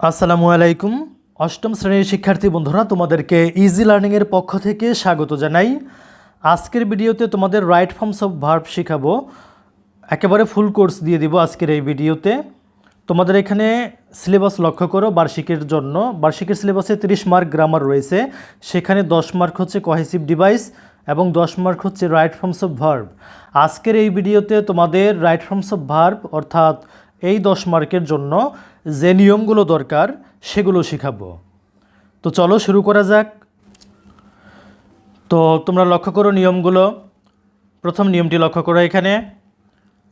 আসসালামু আলাইকুম। অষ্টম শ্রেণির শিক্ষার্থী বন্ধুরা, তোমাদেরকে ইজি লার্নিংয়ের পক্ষ থেকে স্বাগত জানাই। আজকের ভিডিওতে তোমাদের রাইট ফর্মস অফ ভার্ব শেখাবো। একেবারে ফুল কোর্স দিয়ে দিব আজকের এই ভিডিওতে। তোমাদের এখানে সিলেবাস লক্ষ্য করো, বার্ষিকের জন্য। বার্ষিকের সিলেবাসে 30 মার্ক গ্রামার রয়েছে। সেখানে 10 মার্ক হচ্ছে কহেসিভ ডিভাইস এবং 10 মার্ক হচ্ছে রাইট ফর্মস অফ ভার্ব আজকের এই ভিডিওতে তোমাদের রাইট ফর্মস অফ ভার্ব অর্থাৎ এই 10 মার্কের জন্য যে নিয়মগুলো দরকার, সেগুলো শেখাবো। তো চলো শুরু করা যাক। তো তোমরা লক্ষ্য করো নিয়মগুলো। প্রথম নিয়মটি লক্ষ্য করো এখানে,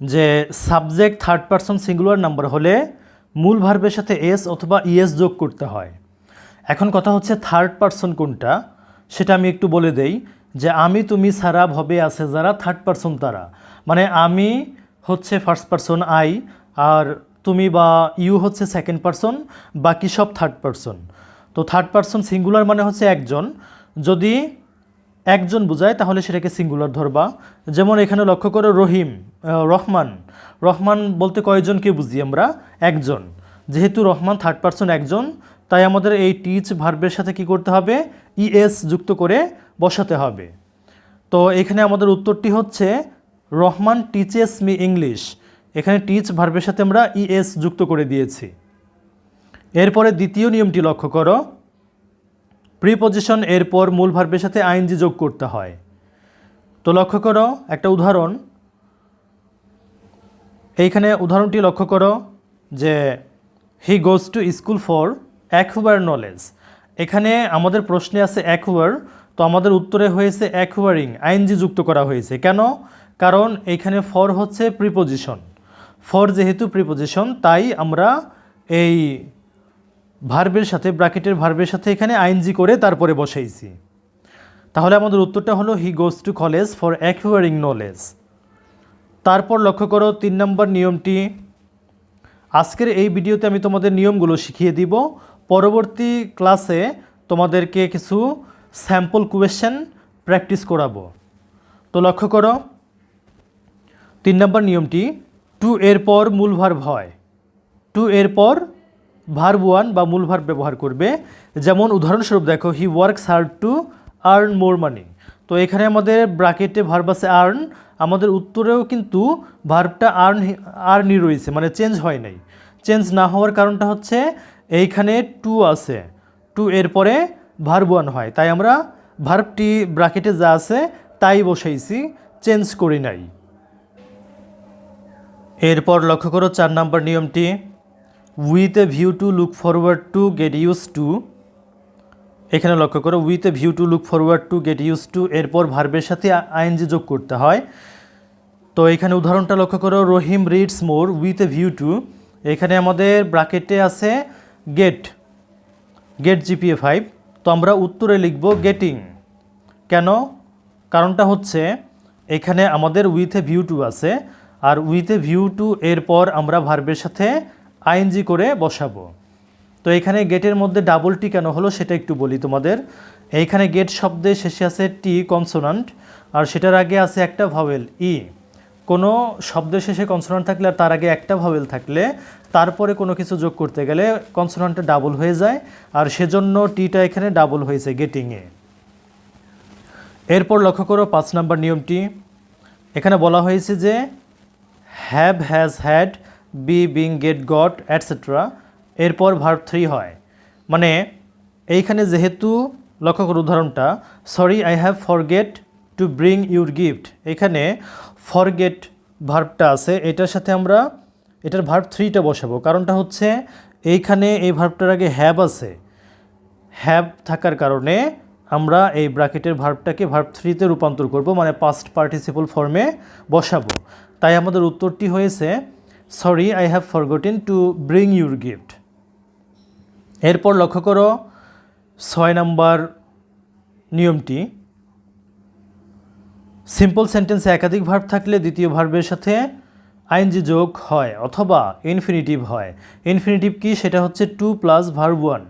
যে subject third person singular number হলে মূল ভার্বের সাথে এস অথবা ইএস যোগ করতে হয়। এখন কথা হচ্ছে থার্ড পারসন কোনটা, সেটা আমি একটু বলে দেই, যে আমি তুমি সারা ভবে আছে যারা থার্ড পারসন তারা। মানে আমি হচ্ছে ফার্স্ট পারসন আই, আর তুমি বা ইউ হচ্ছে সেকেন্ড পারসন বাকি সব থার্ড পারসন তো থার্ড পারসন সিঙ্গুলার মানে হচ্ছে একজন। যদি একজন বোঝায়, তাহলে সেটাকে সিঙ্গুলার ধরবা। যেমন এখানে লক্ষ্য করো রহিম রহমান। রহমান বলতে কয়জনকে বুঝি আমরা? একজন। যেহেতু রহমান থার্ড পারসন একজন, তাই আমাদের এই টিচ ভার্বের সাথে কি করতে হবে? ইএস যুক্ত করে বসাতে হবে। তো এখানে আমাদের উত্তরটি হচ্ছে, রহমান টিচেস মি ইংলিশ এখানে টিচ ভার্বের সাথে আমরা ইএস যুক্ত করে দিয়েছি। এরপরে দ্বিতীয় নিয়মটি লক্ষ্য করো। প্রিপজিশন এরপর মূল ভার্বের সাথে আইনজি যোগ করতে হয়। তো লক্ষ্য করো, একটা উদাহরণ। এইখানে উদাহরণটি লক্ষ্য করো যে he goes to school for acquire knowledge এখানে আমাদের প্রশ্নে আছে অ্যাকুয়ার তো আমাদের উত্তরে হয়েছে অ্যাকুয়ারিং আইনজি যুক্ত করা হয়েছে। কেন? কারণ এখানে ফর হচ্ছে প্রিপজিশন ফর যেহেতু প্রিপোজিশন তাই আমরা এই ভার্বের সাথে ব্র্যাকেটের ভার্বের সাথে এখানে আইনজি করে তারপরে বসাইছি। তাহলে আমাদের উত্তরটা হলো he goes to college for acquiring knowledge তারপর লক্ষ্য করো, তিন নম্বর নিয়মটি। আজকের এই ভিডিওতে আমি তোমাদের নিয়মগুলো শিখিয়ে দিব। পরবর্তী ক্লাসে তোমাদেরকে কিছু স্যাম্পল কোয়েশ্চেন প্র্যাকটিস করাবো। তো লক্ষ্য করো, তিন নম্বর নিয়মটি টু এর পর মূল ভার্ব হয়। টু এর পর ভার্ব ওয়ান বা মূল ভার্ব ব্যবহার করবে। যেমন উদাহরণস্বরূপ দেখো he works hard to earn more money তো এখানে আমাদের ব্রাকেটে ভার্ব আছে আর্ন আমাদের উত্তরেও কিন্তু ভার্বটা আর্ন আর্নই রয়েছে মানে চেঞ্জ হয় নাই। চেঞ্জ না হওয়ার কারণটা হচ্ছে এইখানে টু আছে। টু এর পরে ভার্ব ওয়ান হয়। তাই আমরা ভার্বটি ব্রাকেটে যা আছে, তাই বসাইছি চেঞ্জ করি নাই। এরপর লক্ষ্য করো চার নাম্বার নিয়মটি। With a view to look forward to get use to এখানে লক্ষ্য করো with a view to look forward to get use to এরপর ভার্বের সাথে আইএনজি যোগ করতে হয়। তো এখানে উদাহরণটা লক্ষ্য করো, Rahim reads more with a view to এখানে আমাদের ব্রাকেটে আছে গেট গেট জিপিএ ফাইভ তো আমরা উত্তরে লিখব গেটিং কেন? কারণটা হচ্ছে, এখানে আমাদের উইথ এ ভিউ টু আছে। আর উইথ এ ভিউ টু এরপর আমরা ভার্বের সাথে আইএনজি করে বসাবো। তো এখানে গেটের মধ্যে ডাবল টি কেন হলো সেটা একটু বলি তোমাদের। এইখানে গেট শব্দে শেষে আছে টি কনসোনান্ট আর সেটার আগে আছে একটা ভাওয়েল ই কোনো শব্দের শেষে কনসোনান্ট থাকলে আর তার আগে একটা ভাওয়েল থাকলে তারপরে কোনো কিছু যোগ করতে গেলে কনসোনান্টটা ডাবল হয়ে যায়, আর সেজন্য টিটা এখানে ডাবল হয়েছে গেটিংয়ে এরপর লক্ষ্য করো পাঁচ নাম্বার নিয়মটি। এখানে বলা হয়েছে যে have has had be being get got etcetera এরপর ভার্ব থ্রি হয়। মানে এইখানে যেহেতু, লক্ষ্য করো উদাহরণটা sorry I have forget to bring your gift এখানে ফরগেট ভার্বটা আছে, এটার সাথে আমরা, এটার ভার্ব থ্রিটা বসাবো। কারণটা হচ্ছে, এইখানে এই ভার্বটার আগে হ্যাভ আছে। হ্যাভ থাকার কারণে আমরা এই ব্র্যাকেটের ভার্বটাকে ভার্ব থ্রিতে রূপান্তর করব মানে পাস্ট পার্টিসিপল ফর্মে বসাবো। তাই আমাদের উত্তরটি হয়েছে sorry I have forgotten to bring your gift এরপর লক্ষ্য করো, ছয় নাম্বার নিয়মটি। সিম্পল সেন্টেন্সে একাধিক ভার্ব থাকলে দ্বিতীয় ভার্বের সাথে আইনজি যোগ হয় অথবা ইনফিনিটিভ হয়। ইনফিনিটিভ কি? সেটা হচ্ছে টু প্লাস ভার্ব ওয়ান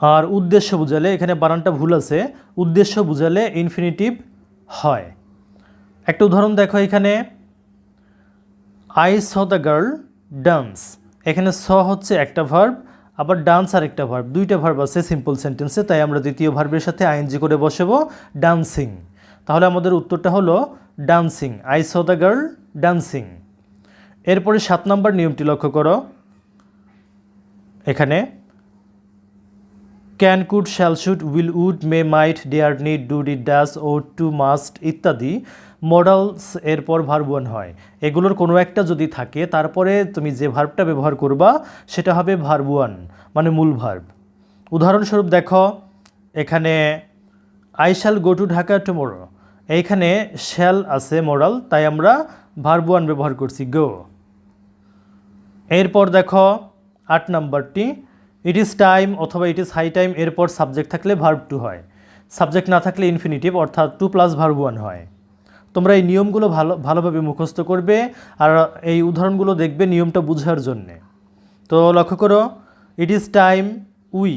আর উদ্দেশ্য বুঝালে, এখানে বানানটা ভুল আছে, উদ্দেশ্য বুঝালে ইনফিনিটিভ হয়। একটা উদাহরণ দেখো এখানে। I saw the girl dance এখানে স হচ্ছে একটা ভার্ব আবার ডান্স আর একটা ভার্ব দুইটা ভার্ব আছে সিম্পল সেন্টেন্সে তাই আমরা দ্বিতীয় ভার্বের সাথে আইএনজি করে বসাবো ডান্সিং তাহলে আমাদের উত্তরটা হলো dancing I saw the girl dancing এরপরে সাত নম্বর নিয়মটি লক্ষ্য করো। এখানে can could shall should will would may might dare need do did does ought to must ইত্যাদি। মডালস এরপর ভার্ব ওয়ান হয়। এগুলোর কোনো একটা যদি থাকে, তারপরে তুমি যে ভার্বটা ব্যবহার করবা, সেটা হবে ভার্ব ওয়ান মানে মূল ভার্ব উদাহরণস্বরূপ দেখো, এখানে I shall go to Dhaka tomorrow এইখানে শ্যাল আছে মডাল তাই আমরা ভার্ব ওয়ান ব্যবহার করছি গো এরপর দেখো, আট নাম্বারটি ইট ইজ টাইম অথবা ইট ইজ হাই টাইম এরপর সাবজেক্ট থাকলে ভার্ব টু হয়। সাবজেক্ট না থাকলে ইনফিনিটিভ অর্থাৎ টু প্লাস ভার্ব ওয়ান হয়। তোমরা এই নিয়মগুলো ভালো, ভালোভাবে মুখস্থ করবে আর এই উদাহরণগুলো দেখবে নিয়মটা বোঝার জন্যে। তো লক্ষ্য করো it is time we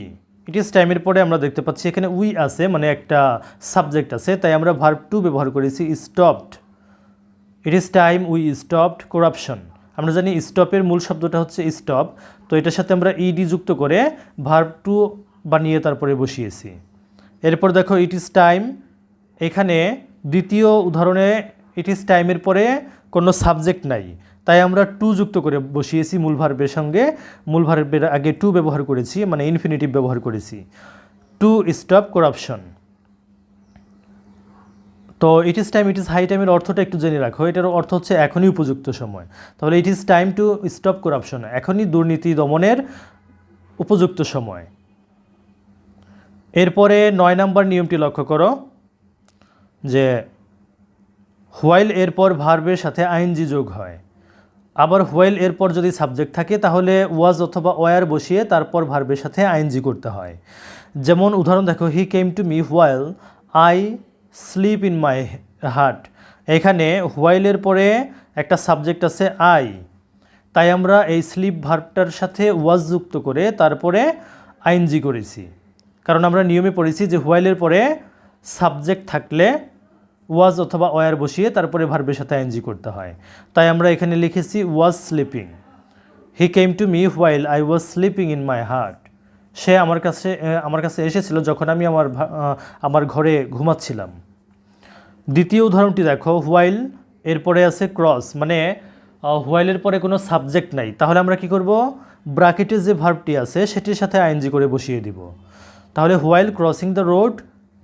it is টাইমের পরে আমরা দেখতে পাচ্ছি এখানে উই আছে মানে একটা সাবজেক্ট আছে, তাই আমরা ভার্ব টু ব্যবহার করেছি stopped it is time we stopped corruption আমরা জানি স্টপের মূল শব্দটা হচ্ছে স্টপ তো এটার সাথে আমরা ইডি যুক্ত করে ভার্ব টু বানিয়ে তারপরে বসিয়েছি। এরপর দেখো ইট ইজ টাইম এখানে দ্বিতীয় উদাহরণে ইট ইজ টাইমের পরে কোনো সাবজেক্ট নাই। তাই আমরা টু যুক্ত করে বসিয়েছি মূল ভার্বের সঙ্গে। মূল ভার্বের আগে টু ব্যবহার করেছি মানে ইনফিনিটিভ ব্যবহার করেছি। টু স্টপ করাপশন তো it is time it is high টাইমের অর্থটা একটু জেনে রাখো। এটার অর্থ হচ্ছে এখনই উপযুক্ত সময়। তাহলে it is time to stop corruption এখনই দুর্নীতি দমনের উপযুক্ত সময়। এরপরে নয় নাম্বার নিয়মটি লক্ষ্য করো। যে হোয়াইল এরপর ভার্বের সাথে আইনজি যোগ হয়। আবার হোয়াইল এরপর যদি সাবজেক্ট থাকে, তাহলে ওয়াজ অথবা ওয়ার বসিয়ে তারপর ভার্বের সাথে আইনজি করতে হয়। যেমন উদাহরণ দেখো he came to me while I sleep in my heart এখানে হোয়াইলের পরে একটা সাবজেক্ট আছে আই তাই আমরা এই স্লিপ ভার্বটার সাথে ওয়াজ যুক্ত করে তারপরে আইনজি করেছি। কারণ আমরা নিয়মে পড়েছি যে হোয়াইলের পরে সাবজেক্ট থাকলে ওয়াজ অথবা ওয়ার বসিয়ে তারপরে ভার্বের সাথে আইনজি করতে হয়। তাই আমরা এখানে লিখেছি was sleeping he came to me while I was sleeping in my heart সে আমার কাছে আমার কাছে এসেছিল যখন আমি আমার আমার ঘরে ঘুমাচ্ছিলাম। দ্বিতীয় উদাহরণটি দেখো হোয়াইল এরপরে আছে ক্রস মানে হোয়াইলের পরে কোনো সাবজেক্ট নাই। তাহলে আমরা কি করব? ব্রাকেটে যে ভার্বটি আছে, সেটির সাথে আইনজি করে বসিয়ে দিব। তাহলে while crossing the road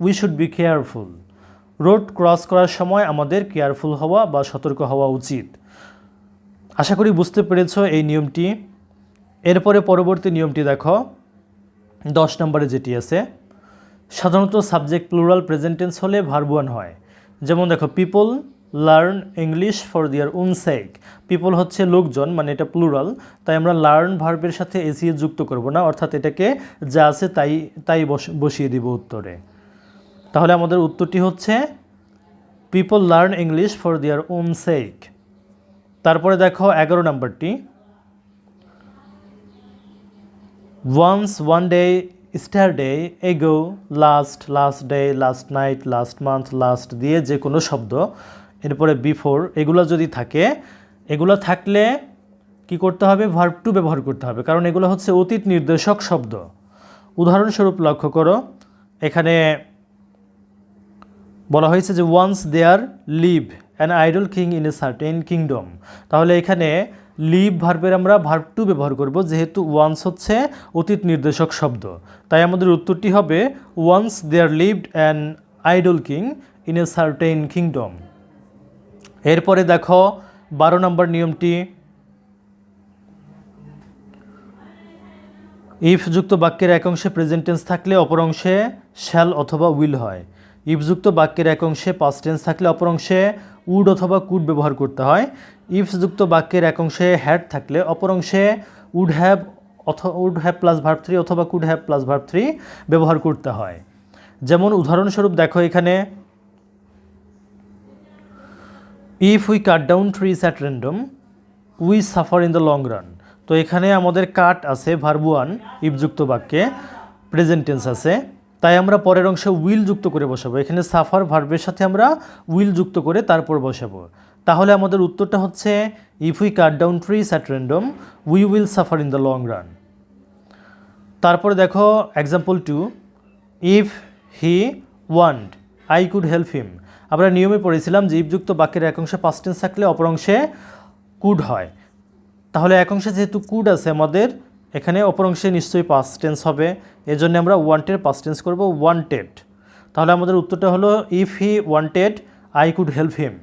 we should be careful road cross করার সময় আমাদের কেয়ারফুল হওয়া বা সতর্ক হওয়া উচিত। আশা করি বুঝতে পেরেছ এই নিয়মটি। এরপরে পরবর্তী নিয়মটি দেখো। দশ নম্বরে যেটি আছে, সাধারণত সাবজেক্ট প্লুরাল প্রেজেন্টেন্স হলে ভার্বুয়ান হয়। যেমন দেখো পিপল লার্ন ইংলিশ ফর দিয়ার উন সেক পিপল হচ্ছে লোকজন মানে এটা প্লুরাল তাই আমরা লার্ন ভার্বের সাথে এসিয়ে যুক্ত করব না। অর্থাৎ এটাকে যা আছে তাই তাই বস- বসিয়ে দিব উত্তরে। তাহলে আমাদের উত্তরটি হচ্ছে people learn English for their own sake তারপরে দেখো এগারো নাম্বারটি। Once one day yesterday ago last last day last night last month last দিয়ে যে কোনো শব্দ, এরপরে বিফোর এগুলো যদি থাকে, এগুলো থাকলে কি করতে হবে? ভার্ব টু ব্যবহার করতে হবে। কারণ এগুলো হচ্ছে অতীত নির্দেশক শব্দ। উদাহরণস্বরূপ লক্ষ্য করো, এখানে বলা হয়েছে যে once there live an idle king in a certain kingdom তাহলে এখানে লিভ ভার্বের আমরা ভার্ব টু ব্যবহার করব, যেহেতু ওয়ান্স হচ্ছে অতীত নির্দেশক শব্দ। তাই আমাদের উত্তরটি হবে once there lived an idle king in a certain kingdom এরপরে দেখো, বারো নম্বর নিয়মটি। ইফযুক্ত বাক্যের এক অংশে প্রেজেন্টেন্স থাকলে অপর অংশে শ্যাল অথবা উইল হয়। ইফযুক্ত বাক্যের এক অংশে পাস্ট টেন্স থাকলে অপর অংশে উড অথবা কুড ব্যবহার করতে হয়। ইফযুক্ত বাক্যের এক অংশে হ্যাড থাকলে অপর অংশে উড হ্যাভ অথবা would have plus verb three অথবা could have plus verb three ব্যবহার করতে হয়। যেমন উদাহরণস্বরূপ দেখো এখানে if we cut down trees at random we suffer in the long run তো এখানে আমাদের কাট আছে ভার্বুয়ান ইফযুক্ত বাক্যে প্রেজেন্ট টেন্স আছে। তাই আমরা পরের অংশে উইল যুক্ত করে বসাবো। এখানে সাফার ভার্বের সাথে আমরা উইল যুক্ত করে তারপর বসাবো। তাহলে আমাদের উত্তরটা হচ্ছে if we cut down trees at random we will suffer in the long run তারপরে দেখো example two if he want I could help him আমরা নিয়মে পড়েছিলাম যে ইফযুক্ত বাক্যের এক অংশে পাস্ট টেন্স থাকলে অপর অংশে কুড হয়। তাহলে এক অংশে যেহেতু কুড আছে আমাদের এখানে অপর অংশে নিশ্চয়ই পাস্ট টেন্স হবে। এজন্য আমরা ওয়ান্টেড পাস্ট টেন্স করব ওয়ান্টেড তাহলে আমাদের উত্তরটা হলো if he wanted I could help him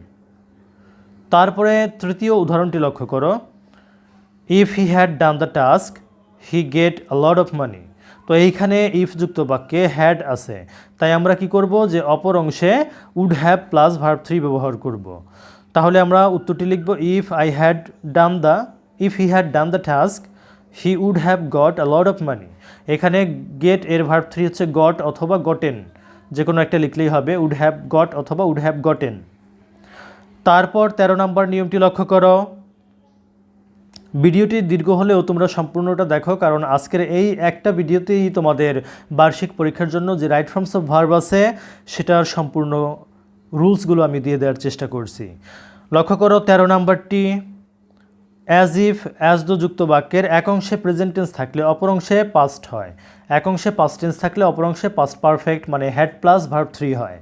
তারপরে তৃতীয় উদাহরণটি লক্ষ্য করো। If he had done the task he get a lot of money তো এইখানে ইফ যুক্ত বাক্যে হ্যাড আছে। তাই আমরা কি করব যে অপর অংশে would have plus verb three ব্যবহার করব। তাহলে আমরা উত্তরটি লিখব if I had done the if he had done the task he would have got a lot of money এখানে গেটের ভার্ব থ্রি হচ্ছে গট অথবা গটেন যে কোনো একটা লিখলেই হবে উড হ্যাভ গট অথবা উড হ্যাভ গটেন তারপর তেরো নম্বর নিয়মটি লক্ষ্য করো। ভিডিওটি দীর্ঘ হলেও তোমরা সম্পূর্ণটা দেখো, কারণ আজকের এই একটা ভিডিওতেই তোমাদের বার্ষিক পরীক্ষার জন্য যে রাইট ফর্মস অফ ভার্ব আছে, সেটার সম্পূর্ণ রুলসগুলো আমি দিয়ে দেওয়ার চেষ্টা করছি। লক্ষ্য করো তেরো নাম্বারটি। অ্যাজ ইফ অ্যাজ দো যুক্ত বাক্যের এক অংশে প্রেজেন্ট টেন্স থাকলে অপর অংশে পাস্ট হয়। এক অংশে পাস্ট টেন্স থাকলে অপর অংশে পাস্ট পারফেক্ট মানে হ্যাড প্লাস ভার্ব থ্রি হয়।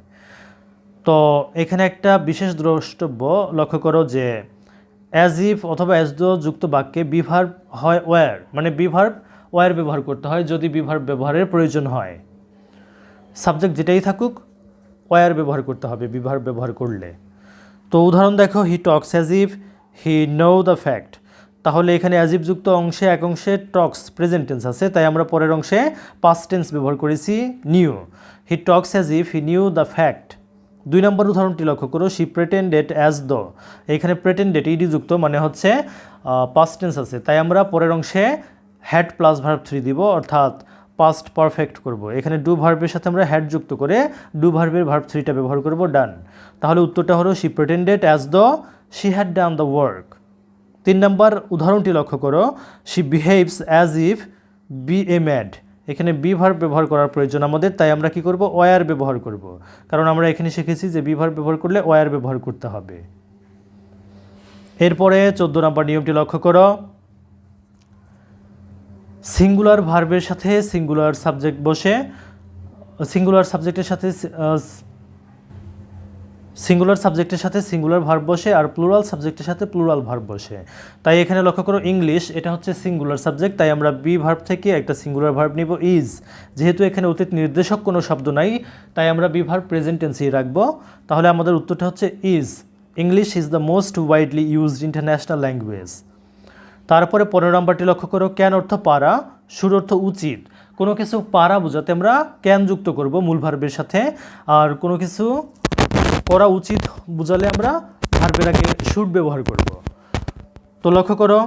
তো এখানে একটা বিশেষ দ্রষ্টব্য লক্ষ্য করো যে অ্যাজ ইফ অথবা অ্যাজ দো যুক্ত বাক্যে বিভার্ব হয় ওয়ার মানে বিভার্ব ওয়ার ব্যবহার করতে হয় যদি বিভার্ব ব্যবহারের প্রয়োজন হয়। সাবজেক্ট যেটাই থাকুক ওয়ার ব্যবহার করতে হবে, বিভার্ব ব্যবহার করলে। তো উদাহরণ দেখো he talks as if he know the fact. তাহলে এখানে অ্যাজিভ যুক্ত অংশে এক অংশে টক্স প্রেজেন্ট টেন্স আছে, তাই আমরা পরের অংশে পাস্ট টেন্স ব্যবহার করেছি knew he talks as if he knew the fact দুই নম্বর উদাহরণটি লক্ষ্য করো শি প্রেটেন্ডেড অ্যাজ দ এখানে প্রেটেন্ডেড ইডি যুক্ত মানে হচ্ছে পাস্ট টেন্স আছে। তাই আমরা পরের অংশে হ্যাড প্লাস ভার্ব থ্রি দিব, অর্থাৎ পাস্ট পারফেক্ট করব। এখানে ডু ভার্বের সাথে আমরা হ্যাড যুক্ত করে ডু ভার্বের ভার্ব থ্রিটা ব্যবহার করব ডান তাহলে উত্তরটা হলো she pretended as though she had done the work তিন নম্বর উদাহরণটি লক্ষ্য করো। She behaves as if be a mad এখানে বি ব্যবহার করার প্রয়োজন আমাদের, তাই আমরা কি করব? ওয়ার ব্যবহার করব। কারণ আমরা এখানে শিখেছি যে বি ব্যবহার করলে ওয়ার ব্যবহার করতে হবে। এরপরে চোদ্দ নম্বর নিয়মটি লক্ষ্য করো। সিঙ্গুলার ভার্বের সাথে সিঙ্গুলার সাবজেক্ট বসে সিঙ্গুলার সাবজেক্টের সাথে সিঙ্গুলার সাবজেক্টের সাথে সিঙ্গুলার ভার্ব বসে আর প্লুরাল সাবজেক্টের সাথে প্লুরাল ভার্ব বসে। তাই এখানে লক্ষ্য করো ইংলিশ এটা হচ্ছে সিঙ্গুলার সাবজেক্ট তাই আমরা বি ভার্ব থেকে একটা সিঙ্গুলার ভার্ব নিব ইজ যেহেতু এখানে অতীত নির্দেশক কোনো শব্দ নাই, তাই আমরা বি ভার্ব প্রেজেন্টেন্সি রাখব। তাহলে আমাদের উত্তরটা হচ্ছে is English is the most widely used international language তারপরে পনেরো নম্বরটি লক্ষ্য করো ক্যান অর্থ পারা, সুর অর্থ উচিত। কোনো কিছু পারা বোঝাতে আমরা ক্যান যুক্ত করব মূল ভার্বের সাথে। আর কোনো কিছু করা উচিত বোঝালে আমরা ভার্বের আগে শুড ব্যবহার করব। তো লক্ষ্য করো,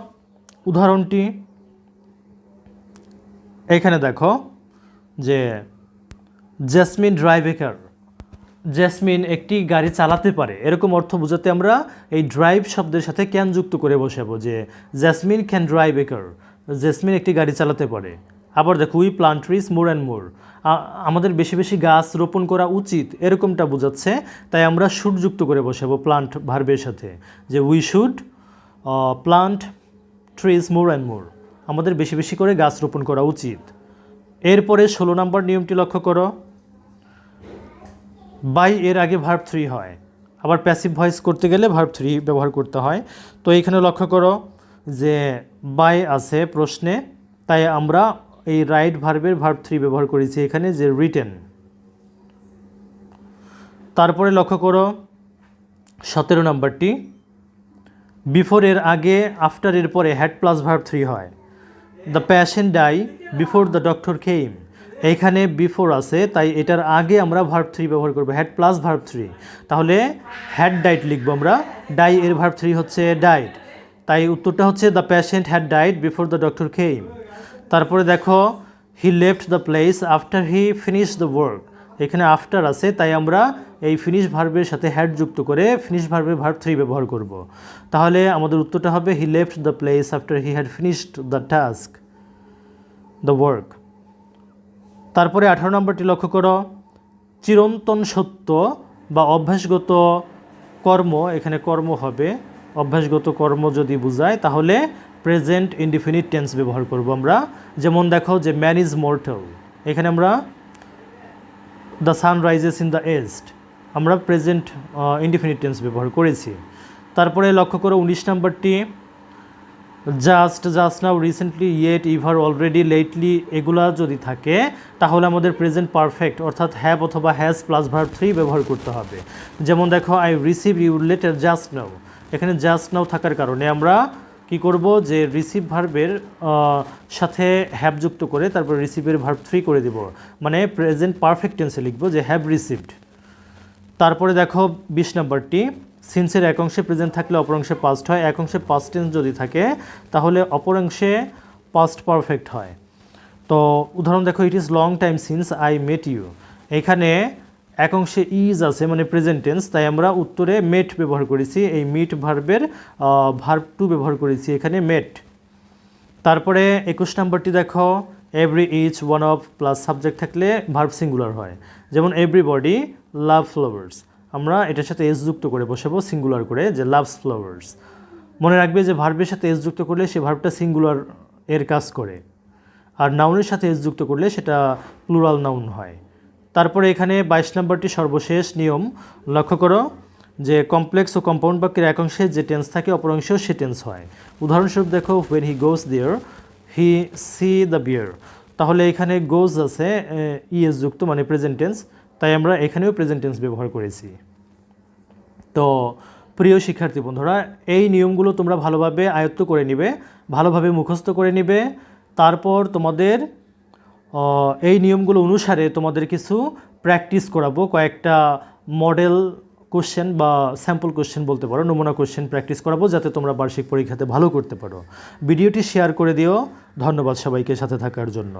উদাহরণটি এখানে দেখো যে Jasmine drive a car Jasmine একটি গাড়ি চালাতে পারে। এরকম অর্থ বোঝাতে আমরা এই ড্রাইভ শব্দের সাথে ক্যান যুক্ত করে বসাবো যে জেসমিন ক্যান ড্রাইভ জেসমিন একটি গাড়ি চালাতে পারে। আবার দেখো we plant trees more and more আমাদের বেশি বেশি গাছ রোপণ করা উচিত এরকমটা বোঝাচ্ছে, তাই আমরা শুড যুক্ত করে বসাবো প্লান্ট ভার্বের সাথে, যে we should plant trees more and more আমাদের বেশি বেশি করে গাছ রোপণ করা উচিত। এরপরে ষোলো নম্বর নিয়মটি লক্ষ্য করো। বাই এর আগে ভার্ব থ্রি হয়, আবার প্যাসিভ ভয়েস করতে গেলে ভার্ব থ্রি ব্যবহার করতে হয়। তো এখানে লক্ষ্য করো যে বাই আছে প্রশ্নে, তাই আমরা এই রাইট ভার্বের ভার্ব থ্রি ব্যবহার করেছি এখানে যে রিটেন তারপরে লক্ষ্য করো, সতেরো নম্বরটি। বিফোর এর আগে আফটার এর পরে হ্যাড প্লাস ভার্ব থ্রি হয়। The patient die before the doctor came এইখানে বিফোর আছে, তাই এটার আগে আমরা ভার্ব থ্রি ব্যবহার করব। হ্যাড প্লাস ভার্ব থ্রি তাহলে হ্যাড ডাইট লিখব আমরা। ডাই এর ভার্ব থ্রি হচ্ছে ডাইট তাই উত্তরটা হচ্ছে the patient had died before the doctor came তারপরে দেখো he left the place after he finish the work এখানে আফটার আছে, তাই আমরা এই ফিনিশ ভার্বের সাথে হ্যাড যুক্ত করে ফিনিশ ভার্বের ভার্ব থ্রি ব্যবহার করব। তাহলে আমাদের উত্তরটা হবে he left the place after he had finished the task the work তারপরে আঠারো নম্বরটি লক্ষ্য করো, চিরন্তন সত্য বা অভ্যাসগত কর্ম, এখানে কর্ম হবে, অভ্যাসগত কর্ম যদি বোঝায়, তাহলে প্রেজেন্ট ইনডিফিনিট টেন্স ব্যবহার করব আমরা। যেমন দেখো যে ম্যান ইজ মর্টাল এখানে আমরা the sun rises in the east আমরা প্রেজেন্ট ইনডিফিনিট টেন্স ব্যবহার করেছি। তারপরে লক্ষ্য করো উনিশ নাম্বারটি। Just just now recently yet ever already lately এগুলা যদি থাকে, তাহলে আমাদের প্রেজেন্ট পারফেক্ট অর্থাৎ হ্যাভ অথবা হ্যাজ প্লাস ভার্ব থ্রি ব্যবহার করতে হবে। যেমন দেখো I receive you letter just now এখানে জাস্ট নাও থাকার কারণে আমরা কি করব? যে রিসিভ ভার্বের সাথে হ্যাভ যুক্ত করে তারপর রিসিভের ভার্ব থ্রি করে দিব। মানে প্রেজেন্ট পারফেক্ট টেন্সে লিখব যে হ্যাভ রিসিভড তারপরে দেখো বিশ নাম্বারটি সিন্সের এক অংশে প্রেজেন্ট থাকলে অপর অংশে পাস্ট হয়। এক অংশে পাস্ট টেন্স যদি থাকে, তাহলে অপর অংশে পাস্ট পারফেক্ট হয়। তো উদাহরণ দেখো it is long time since I met you এখানে এক অংশে ইজ আছে মানে প্রেজেন্টেন্স তাই আমরা উত্তরে মেট ব্যবহার করেছি। এই মিট ভার্বের ভার্ব টু ব্যবহার করেছি এখানে মেট তারপরে একুশ নাম্বারটি দেখো every each one of plus subject থাকলে ভার্ব সিঙ্গুলার হয়। যেমন এভরিবডি লাভ ফ্লাওয়ার্স আমরা এটার সাথে এস যুক্ত করে বসাবো সিঙ্গুলার করে, যে লাভস ফ্লাওয়ার্স মনে রাখবে যে ভার্বের সাথে এস যুক্ত করলে সে ভার্বটা সিঙ্গুলার এর কাজ করে। আর নাউনের সাথে এস যুক্ত করলে সেটা প্লুরাল নাউন হয়। তারপরে এখানে বাইশ নম্বরটি সর্বশেষ নিয়ম। লক্ষ্য করো যে কমপ্লেক্স ও কম্পাউন্ড বাক্যের এক অংশে যে টেন্স থাকে, অপর অংশেও সে টেন্স হয়। উদাহরণস্বরূপ দেখো ওয়েন হি গোস দিয়ার হি সি দ্য বিয়ার তাহলে এখানে গোজ আছে ইএস যুক্ত মানে প্রেজেন্ট টেন্স তাই আমরা এখানেও প্রেজেন্ট টেন্স ব্যবহার করেছি। তো প্রিয় শিক্ষার্থী বন্ধুরা, এই নিয়মগুলো তোমরা ভালোভাবে আয়ত্ত করে নিবে, ভালোভাবে মুখস্থ করে নিবে। তারপর তোমাদের এই নিয়মগুলো অনুসারে তোমাদের কিছু প্র্যাকটিস করাবো, কয়েকটা মডেল কোশ্চেন বা স্যাম্পল কোশ্চেন বলতে পারো, নমুনা কোশ্চেন প্র্যাকটিস করাবো যাতে তোমরা বার্ষিক পরীক্ষাতে ভালো করতে পারো। ভিডিওটি শেয়ার করে দিও। ধন্যবাদ সবাইকে সাথে থাকার জন্য।